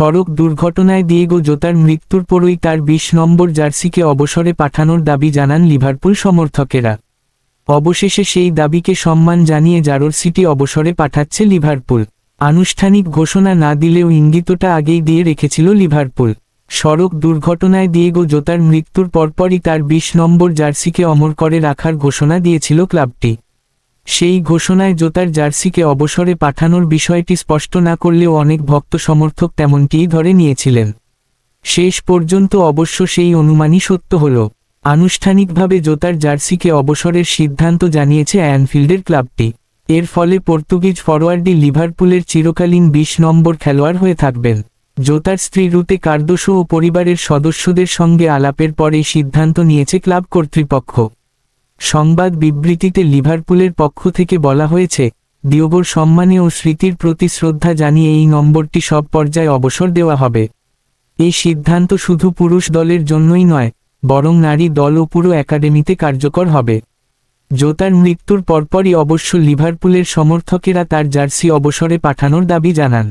সড়ক দুর্ঘটনায় দিয়েগো জোতার মৃত্যুর পরই তার বিশ নম্বর জার্সিকে অবসরে পাঠানোর দাবি জানান লিভারপুল সমর্থকেরা। অবশেষে সেই দাবিকে সম্মান জানিয়ে জারোর সিটি অবসরে পাঠাচ্ছে লিভারপুল আনুষ্ঠানিক ঘোষণা না দিলেও ইঙ্গিতটা আগেই দিয়ে রেখেছিল লিভারপুল সড়ক দুর্ঘটনায় দিয়েগো জোতার মৃত্যুর পরপরই তার বিশ নম্বর জার্সিকে অমর করে রাখার ঘোষণা দিয়েছিল ক্লাবটি। সেই ঘোষণায় জোতার জার্সিকে অবসরে পাঠানোর বিষয়টি স্পষ্ট না করলেও অনেক ভক্ত সমর্থক তেমনটিই ধরে নিয়েছিলেন। শেষ পর্যন্ত অবশ্য সেই অনুমানই সত্য হল। আনুষ্ঠানিকভাবে জোতার জার্সিকে অবসরের সিদ্ধান্ত জানিয়েছে অ্যানফিল্ডের ক্লাবটি। এর ফলে পর্তুগিজ ফরোয়ার্ডি লিভারপুলের চিরকালীন বিশ নম্বর খেলোয়াড় হয়ে থাকবেন। জোতার স্ত্রী রুতে কার্দোসো ও পরিবারের সদস্যদের সঙ্গে আলাপের পরে সিদ্ধান্ত নিয়েছে ক্লাব কর্তৃপক্ষ। সংবাদ বিবৃতিতে লিভারপুলের পক্ষ থেকে বলা হয়েছে দিওগোর সম্মানে ও স্মৃতির প্রতি শ্রদ্ধা জানিয়ে এই নম্বরটি সব পর্যায়ে অবসর দেওয়া হবে। এই সিদ্ধান্ত শুধু পুরুষ দলের জন্যই নয়, বরং নারী দল ও পুরো একাডেমিতে কার্যকর হবে। জোতার মৃত্যুর পরপরই অবশ্য লিভারপুলের সমর্থকেরা তার জার্সি অবসরে পাঠানোর দাবি জানান।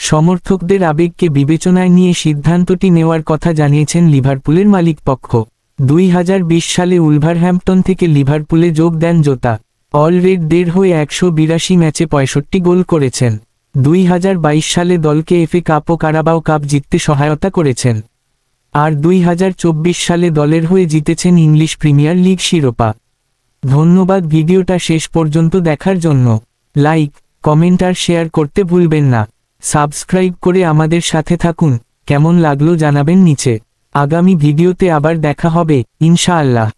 সমর্থকদের আবেগকে বিবেচনায় নিয়ে সিদ্ধান্তটি নেওয়ার কথা জানিয়েছেন লিভারপুলের মালিকপক্ষ। দুই হাজার বিশ সালে উলভারহ্যাম্পটন থেকে লিভারপুলে যোগ দেন জোতা। অলরেড দেড় হয়ে একশো বিরাশি ম্যাচে পঁয়ষট্টি গোল করেছেন। দুই হাজার বাইশ সালে দলকে এফএ কাপ ও কারাবাও কাপ জিততে সহায়তা করেছেন। আর দুই হাজার চব্বিশ সালে দলের হয়ে জিতেছেন ইংলিশ প্রিমিয়ার লিগ শিরোপা। ধন্যবাদ, ভিডিওটা শেষ পর্যন্ত দেখার জন্য। লাইক, কমেন্ট আর শেয়ার করতে ভুলবেন না। সাবস্ক্রাইব করে আমাদের সাথে থাকুন। কেমন লাগল জানাবেন নিচে। আগামী ভিডিওতে আবার দেখা হবে ইনশাআল্লাহ।